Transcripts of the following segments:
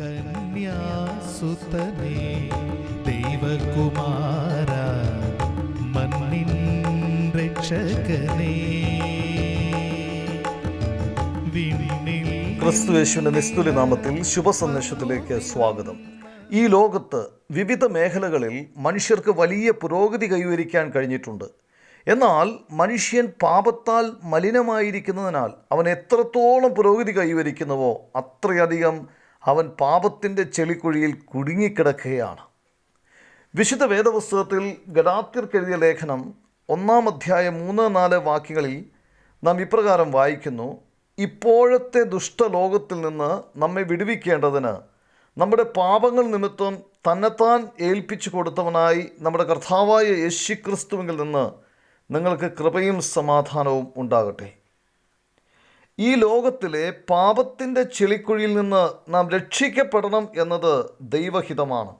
കന്യാസുതനേ ദൈവകുമാര മണ്ണിൻ രക്ഷകനേ. ക്രിസ്തുവേശുവിന്റെ നിസ്തുലി നാമത്തിൽ ശുഭസന്ദേശത്തിലേക്ക് സ്വാഗതം. ഈ ലോകത്ത് വിവിധ മേഖലകളിൽ മനുഷ്യർക്ക് വലിയ പുരോഗതി കൈവരിക്കാൻ കഴിഞ്ഞിട്ടുണ്ട്. എന്നാൽ മനുഷ്യൻ പാപത്താൽ മലിനമായിരിക്കുന്നതിനാൽ അവൻ എത്രത്തോളം പുരോഗതി കൈവരിക്കുന്നുവോ അത്രയധികം അവൻ പാപത്തിന്റെ ചെളിക്കുഴിയിൽ കുടുങ്ങിക്കിടക്കുകയാണ്. വിശുദ്ധ വേദപുസ്തകത്തിൽ ഗഡാത്തിർക്കെഴുതിയ ലേഖനം ഒന്നാം അധ്യായം മൂന്ന് നാല് വാക്യങ്ങളിൽ നാം ഇപ്രകാരം വായിക്കുന്നു ഇപ്പോഴത്തെ ദുഷ്ടലോകത്തിൽ നിന്ന് നമ്മെ വിടുവിക്കേണ്ടതിന് നമ്മുടെ പാപങ്ങൾ നിമിത്തം തന്നെത്താൻ ഏൽപ്പിച്ചു കൊടുത്തവനായി നമ്മുടെ കർത്താവായ യേശു ക്രിസ്തുവിൽ നിന്ന് നിങ്ങൾക്ക് കൃപയും സമാധാനവും ഉണ്ടാകട്ടെ. ഈ ലോകത്തിലെ പാപത്തിന്റെ ചെളിക്കുഴിയിൽ നിന്ന് നാം രക്ഷിക്കപ്പെടണം എന്നത് ദൈവഹിതമാണ്.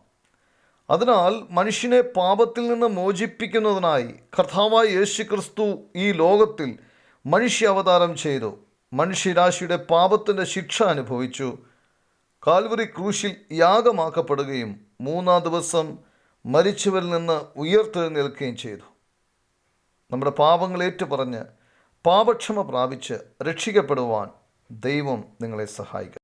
അതിനാൽ മനുഷ്യനെ പാപത്തിൽ നിന്ന് മോചിപ്പിക്കുന്നതിനായി കർത്താവായ യേശു ക്രിസ്തു ഈ ലോകത്തിൽ മനുഷ്യ അവതാരം ചെയ്തു. മനുഷ്യരാശിയുടെ പാപത്തിന്റെ ശിക്ഷ അനുഭവിച്ചു. കാൽവറി ക്രൂശിൽ യാഗമാക്കപ്പെടുകയും മൂന്നാം ദിവസം മരിച്ചവരിൽ നിന്ന് ഉയർത്തെഴുന്നേൽക്കുകയും ചെയ്തു. നമ്മുടെ പാപങ്ങൾ ഏറ്റുപറഞ്ഞ് പാപക്ഷമ പ്രാപിച്ച് രക്ഷിക്കപ്പെടുവാൻ ദൈവം നിങ്ങളെ സഹായിക്കും.